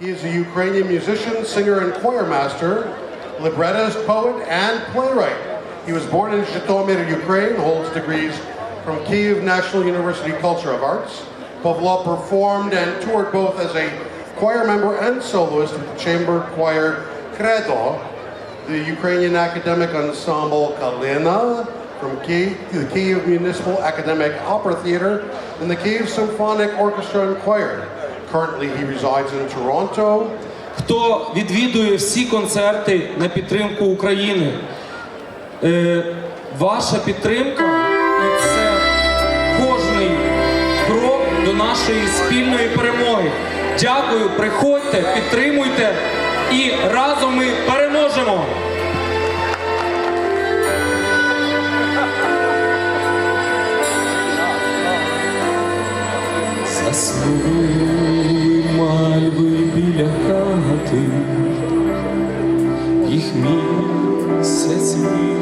He is a Ukrainian musician, singer, and choir master, librettist, poet, and playwright. He was born in Zhytomyr, Ukraine, holds degrees from Kiev National University Culture of Arts. Pavlo performed and toured both as a choir member and soloist with the chamber choir Credo, the Ukrainian academic ensemble Kalina from the Kiev Municipal Academic Opera Theater, and the Kiev Symphonic Orchestra and Choir. Currently, he resides in Toronto. хто відвідує всі концерти на підтримку України. Е, ваша підтримка це кожний крок до нашої спільної перемоги. Дякую, приходьте, підтримуйте і разом ми переможемо! Заснули біля хати, їх місяць вийшов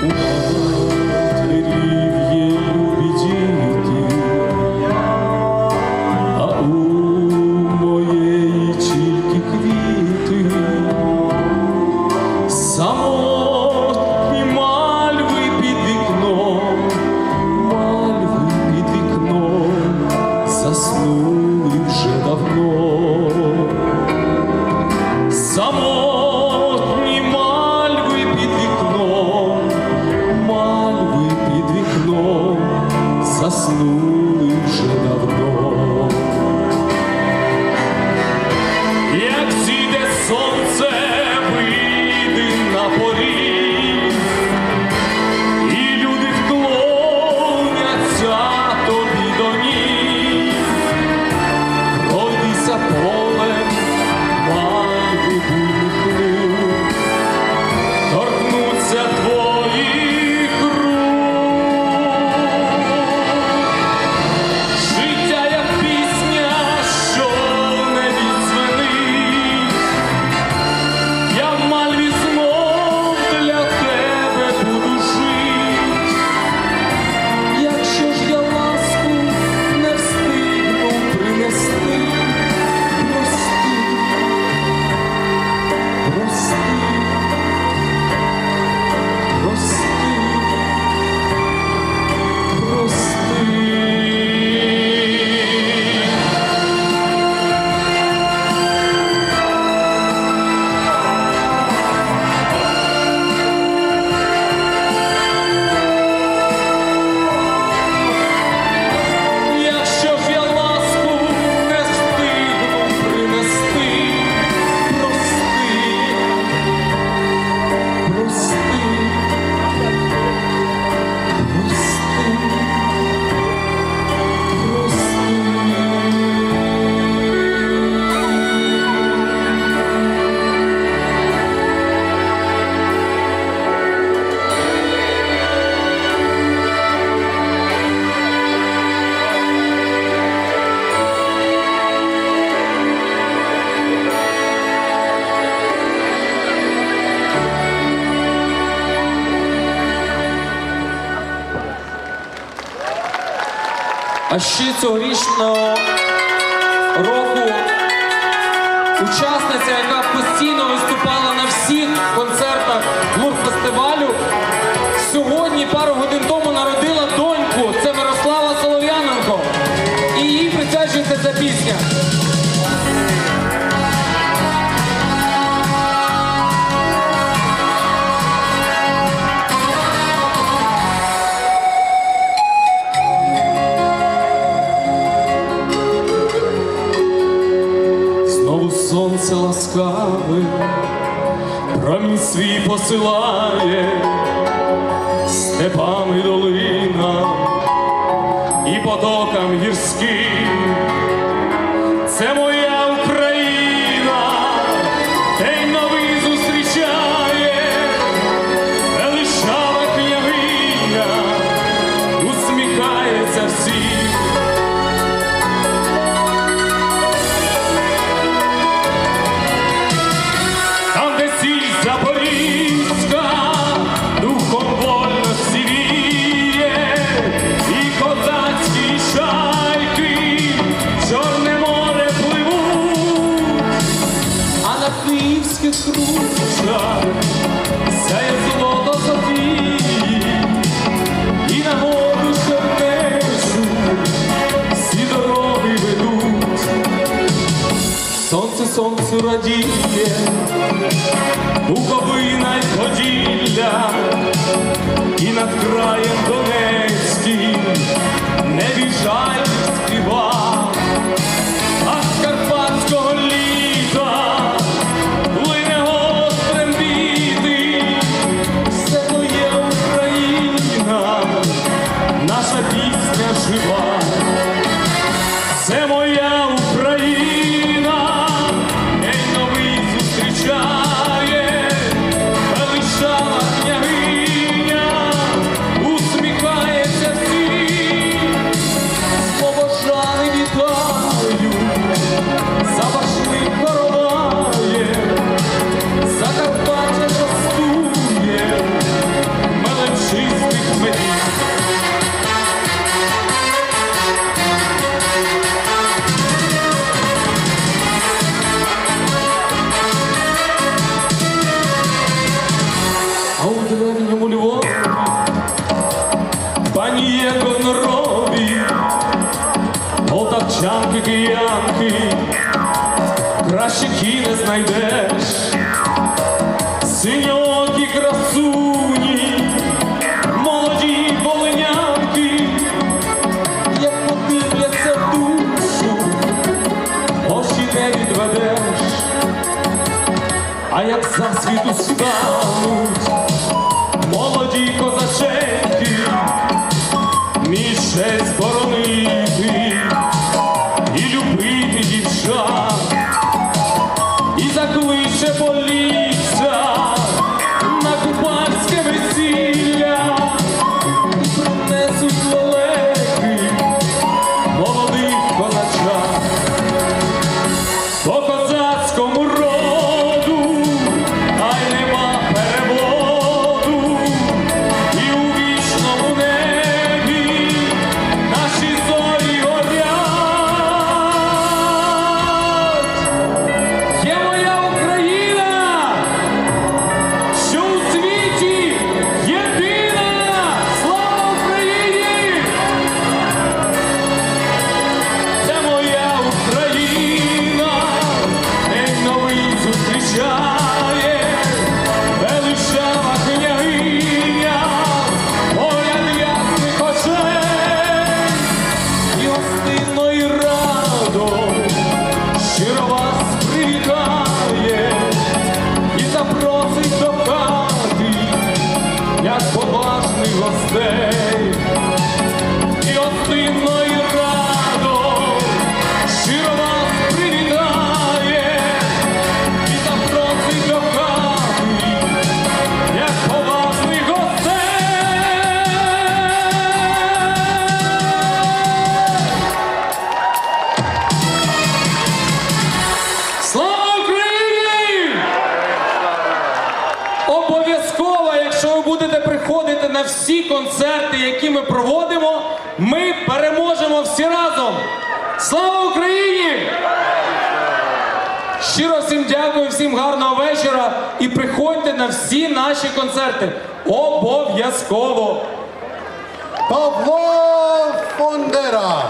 我。ще цьогорічного року учасниця, яка горам і долинам. Київських кружах, сяє золото Софії, і на воду Чернешу всі дороги ведуть, сонце сонцю радіє, Буковина й Поділля, і над краю квітки киянки, краще не знайдеш, синьокі красуні, молоді волинянки, як подивляться в душу, очі не відведеш, а як за світу стануть молоді козаченьки, мішець. Ми переможемо всі разом. Слава Україні! Щиро всім дякую, всім гарного вечора і приходьте на всі наші концерти. Обов'язково! Павло Фондера.